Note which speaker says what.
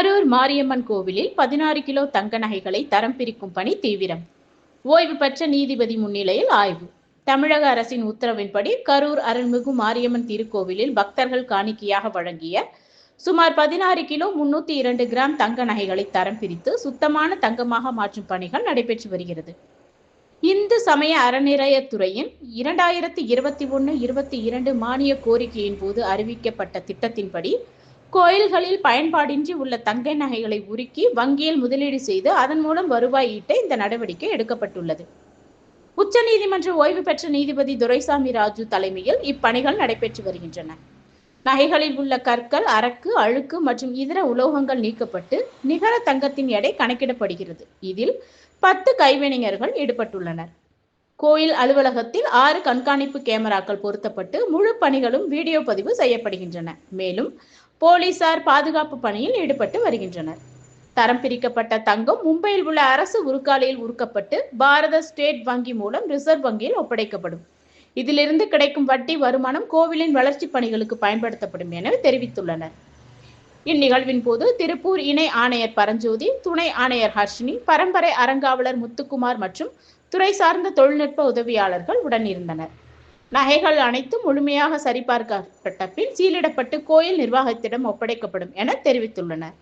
Speaker 1: கரூர் மாரியம்மன் கோவிலில் பதினாறு கிலோ தங்க நகைகளை தரம் பிரிக்கும் பணி தீவிரம். ஓய்வு பெற்ற நீதிபதி முன்னிலையில் ஆய்வு. தமிழக அரசின் உத்தரவின்படி கரூர் அருள்மிகு மாரியம்மன் திருக்கோவிலில் பக்தர்கள் காணிக்கையாக வழங்கிய சுமார் பதினாறு கிலோ முன்னூத்தி இரண்டு கிராம் தங்க நகைகளை தரம் பிரித்து சுத்தமான தங்கமாக மாற்றும் பணிகள் நடைபெற்று வருகிறது. இந்து சமய அறநிலையத்துறையின் இரண்டாயிரத்தி இருபத்தி ஒன்று இருபத்தி இரண்டு மானிய கோரிக்கையின் போது அறிவிக்கப்பட்ட திட்டத்தின்படி கோயில்களில் பயன்பாடின்றி உள்ள தங்க நகைகளை உருக்கி வங்கியில் முதலீடு செய்து அதன் மூலம் வருவாய் ஈட்ட இந்த நடவடிக்கை எடுக்கப்பட்டுள்ளது. உச்சநீதிமன்ற ஓய்வு பெற்ற நீதிபதி துரைசாமி ராஜு தலைமையில் இப்பணிகள் நடைபெற்று வருகின்றன. நகைகளில் உள்ள கற்கள் அரக்கு அழுக்கு மற்றும் இதர உலோகங்கள் நீக்கப்பட்டு நிகர தங்கத்தின் எடை கணக்கிடப்படுகிறது. இதில் பத்து கைவினைஞர்கள் ஈடுபட்டுள்ளனர். கோயில் அலுவலகத்தில் ஆறு கண்காணிப்பு கேமராக்கள் பொருத்தப்பட்டு முழு பணிகளும் வீடியோ பதிவு செய்யப்படுகின்றன. மேலும் போலீசார் பாதுகாப்பு பணியில் ஈடுபட்டு வருகின்றனர். தரம் பிரிக்கப்பட்ட தங்கம் மும்பையில் உள்ள அரசு உருக்காலையில் உருக்கப்பட்டு பாரத ஸ்டேட் வங்கி மூலம் ரிசர்வ் வங்கியில் ஒப்படைக்கப்படும். இதிலிருந்து கிடைக்கும் வட்டி வருமானம் கோவிலின் வளர்ச்சி பணிகளுக்கு பயன்படுத்தப்படும் என தெரிவித்துள்ளனர். இந்நிகழ்வின் போது திருப்பூர் இணை ஆணையர் பரஞ்சோதி துணை ஆணையர் ஹர்ஷினி பரம்பரை அறங்காவலர் முத்துக்குமார் மற்றும் துறை சார்ந்த தொழில்நுட்ப உதவியாளர்கள் உடன் இருந்தனர் நகைகள் அனைத்தும் முழுமையாக சரிபார்க்கப்பட்ட பின் சீலிடப்பட்டு கோயில் நிர்வாகத்திடம் ஒப்படைக்கப்படும் என தெரிவித்துள்ளனர்.